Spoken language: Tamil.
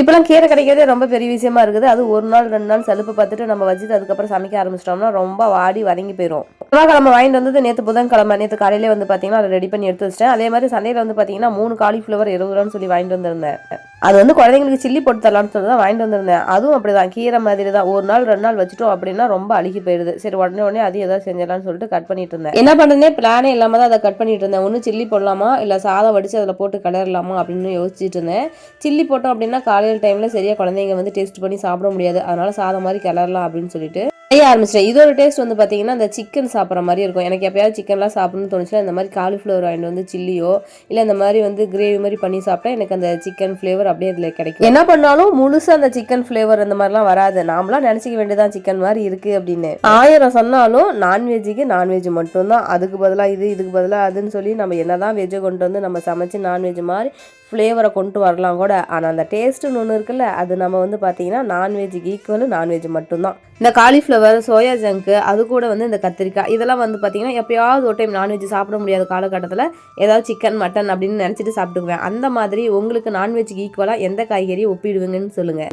இப்போலாம் கீரை கிடைக்கிறதே ரொம்ப பெரிய விஷயமா இருக்குது. அது ஒரு நாள் ரெண்டு நாள் சலுப்பு பார்த்துட்டு நம்ம வச்சுட்டு அதுக்கப்புறம் சமைக்க ஆரம்பிச்சிட்டோம்னா ரொம்ப வாடி வதங்கி போயிடும் செவ்வாய்க்கிழமை வாங்கிட்டு வந்தது நேற்று புதன்கிழமை. நேற்று காலையிலே வந்து பார்த்தீங்கன்னா அதை ரெடி பண்ணி எடுத்து வச்சிட்டேன். அதே மாதிரி சண்டையில் வந்து பார்த்தீங்கன்னா மூணு காலிஃப்ளவர் இருபது ரூபான்னு சொல்லி வாங்கிட்டு வந்திருந்தேன். அது வந்து குழந்தைங்களுக்கு சில்லி போட்டு தரலாம்னு சொல்லி தான் வாங்கிட்டு வந்திருந்தேன். அதுவும் அப்படிதான். கீரை மாதிரி தான் ஒரு நாள் ரெண்டு நாள் வச்சுட்டோம் அப்படின்னா ரொம்ப அழுகி போயிடுது. சரி உடனே உடனே அது ஏதாவது செஞ்சிடலாம்னு சொல்லிட்டு கட் பண்ணிட்டு இருந்தேன். என்ன பண்ணுறதே பிளானே இல்லாமல் தான் அதை கட் பண்ணிட்டு இருந்தேன். ஒன்று சில்லி போடலாமா? இல்லை சாதம் வடித்து அதில் போட்டு கிளறலாமா? அப்படின்னு யோசிச்சுட்டு இருந்தேன். சில்லி போட்டோம் அப்படின்னா காலையில் டைமில் சரியாக குழந்தைங்க வந்து டேஸ்ட் பண்ணி சாப்பிட முடியாது. அதனால் சாதம் மாதிரி கிளறலாம் அப்படின்னு சொல்லிட்டு செய்ய ஆரம்பிச்சிட்டேன். இதோட டேஸ்ட் வந்து பார்த்தீங்கன்னா அந்த சிக்கன் சாப்பிட்ற மாதிரி இருக்கும். எனக்கு எப்பயாவது சிக்கன்லாம் சாப்பிடணும்னு தோணுச்சுன்னா இந்த மாதிரி காலிஃப்ளவர் வாங்கிட்டு வந்து சில்லியோ இல்லை இந்த மாதிரி வந்து கிரேவி மாதிரி பண்ணி சாப்பிட்டா எனக்கு அந்த சிக்கன் ஃப்ளேவர் அப்படியே அதில் கிடைக்கும். என்ன பண்ணாலும் முழுசாக அந்த சிக்கன் ஃப்ளேவர் அந்த மாதிரிலாம் வராது. நாமளாம் நினச்சிக்க வேண்டியதான் சிக்கன் மாதிரி இருக்குது அப்படின்னு. ஆயிரம் சொன்னாலும் நான்வெஜ்ஜுக்கு நான்வெஜ் மட்டும்தான். அதுக்கு பதிலாக இது இதுக்கு பதிலாக அதுன்னு சொல்லி நம்ம என்ன தான் வெஜ்ஜை கொண்டு வந்து நம்ம சமைச்சு நான்வெஜ் மாதிரி ஃப்ளேவரை கொண்டு வரலாம் கூட. ஆனால் அந்த டேஸ்ட்டுன்னு ஒன்று இருக்குல்ல அது நம்ம வந்து பார்த்தீங்கன்னா நான்வெஜ்ஜுக்கு ஈக்குவல் நான்வெஜ் மட்டும்தான். இந்த காலிஃப்ளவர் சோயா ஜங்க்கு அது கூட வந்து இந்த கத்திரிக்காய் இதெல்லாம் வந்து பார்த்தீங்கன்னா எப்பயாவது ஒரு டைம் நான்வெஜ் சாப்பிட முடியாத காலகட்டத்தில் ஏதாவது சிக்கன் மட்டன் அப்படின்னு நினச்சிட்டு சாப்பிட்டுக்குவேன். அந்த மாதிரி உங்களுக்கு நான்வெஜ்ஜுக்கு ஈக்குவலாக எந்த காய்கறியை ஒப்பிடுவீங்கன்னு சொல்லுங்கள்